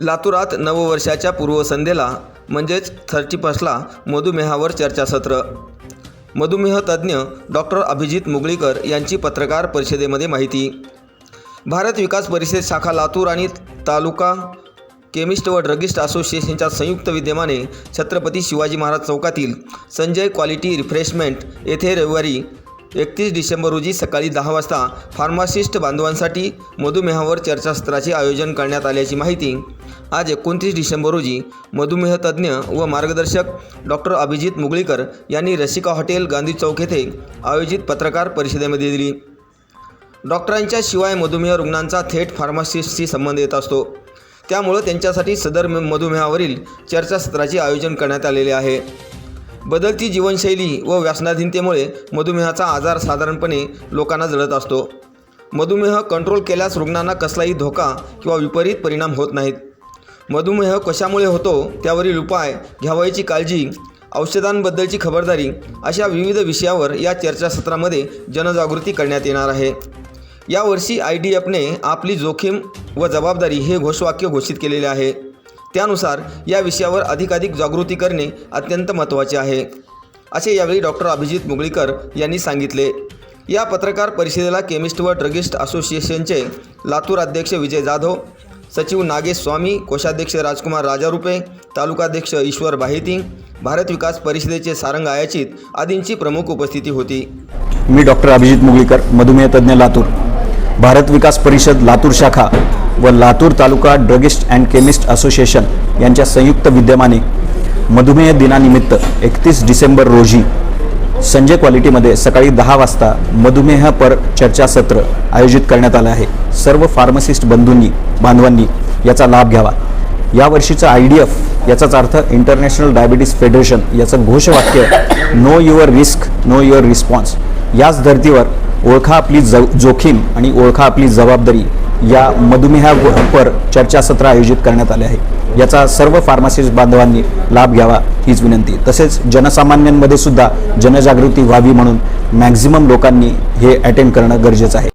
लातूरात नववर्षाच्या पूर्वसंध्येला म्हणजेच थर्टी फर्स्टला मधुमेहावर चर्चासत्र. मधुमेह तज्ज्ञ डॉक्टर अभिजित मुगळीकर यांची पत्रकार परिषदेमध्ये माहिती. भारत विकास परिषद शाखा लातूर आणि तालुका केमिस्ट व ड्रगिस्ट असोसिएशनच्या संयुक्त विद्यमाने छत्रपती शिवाजी महाराज चौकातील संजय क्वालिटी रिफ्रेशमेंट येथे रविवारी एकतीस डिसेंबर रोजी सकाळी दहा वाजता फार्मासिस्ट बांधवांसाठी मधुमेहावर चर्चासत्राचे आयोजन करण्यात आल्याची माहिती. आज एकोणतीस डिसेंबर रोजी मधुमेह तज्ज्ञ व मार्गदर्शक डॉक्टर अभिजित मुगळीकर यांनी रसिका हॉटेल गांधी चौक येथे आयोजित पत्रकार परिषदेमध्ये दिली. डॉक्टरांच्या शिवाय मधुमेह रुग्णांचा थेट फार्मासिस्टशी संबंध येत असतो. त्यामुळं त्यांच्यासाठी सदर मधुमेहावरील चर्चासत्राचे आयोजन करण्यात आलेले आहे. बदलती जीवनशैली व व्यसनाधीनतेमुळे मधुमेहाचा आजार साधारणपणे लोकांना जळत असतो. मधुमेह कंट्रोल केल्यास रुग्णांना कसलाही धोका किंवा विपरीत परिणाम होत नाहीत. मधुमेह कशामुळे होतो त्यावरील उपाय घ्यावयाची काळजी औषधांबद्दलची खबरदारी अशा विविध विषयावर या चर्चासत्रामध्ये जनजागृती करण्यात येणार आहे. यावर्षी आय डी एफने आपली जोखीम व जबाबदारी हे घोषवाक्य घोषित केलेले आहे. त्यानुसार या विषयावर अधिकाधिक जागृती करणे अत्यंत महत्त्वाचे आहे. असे यावेळी डॉक्टर अभिजित मुगळीकर यांनी सांगितले. या पत्रकार परिषदेला केमिस्ट व ड्रगिस्ट असोसिएशनचे लातूर अध्यक्ष विजय जाधव सचिव नागेश स्वामी कोषाध्यक्ष राजकुमार राजारुपे तालुकाध्यक्ष ईश्वर बाहेती भारत विकास परिषदेचे सारंग आयाचित आदींची प्रमुख उपस्थिती होती. मी डॉक्टर अभिजित मुगळीकर मधुमेह तज्ज्ञ लातूर. भारत विकास परिषद लातूर शाखा व Latur taluka druggist and chemist association यांच्या संयुक्त विद्यमाने मधुमेह दिनानिमित्त एकतीस डिसेंबर रोजी संजय क्वालिटीमध्ये सकाळी दहा वाजता मधुमेह पर चर्चासत्र आयोजित करण्यात आलं आहे. सर्व फार्मसिस्ट बंधूंनी बांधवांनी याचा लाभ घ्यावा. यावर्षीचं आय डी एफ याचाच अर्थ इंटरनॅशनल डायबिटीस फेडरेशन याचं घोषवाक्य know your risk know your response. याच धर्तीवर ओळखा आपली ज जोखीम आणि ओळखा आपली जबाबदारी या मधुमेहावर चर्चासत्र आयोजित करण्यात आले आहे. याचा सर्व फार्मासिस्ट बांधवांनी लाभ घ्यावा हीच विनंती. तसेच जनसामान्यांमध्ये सुद्धा जनजागृती व्हावी म्हणून मॅक्झिमम लोकांनी हे अटेंड करणं गरजेचं आहे.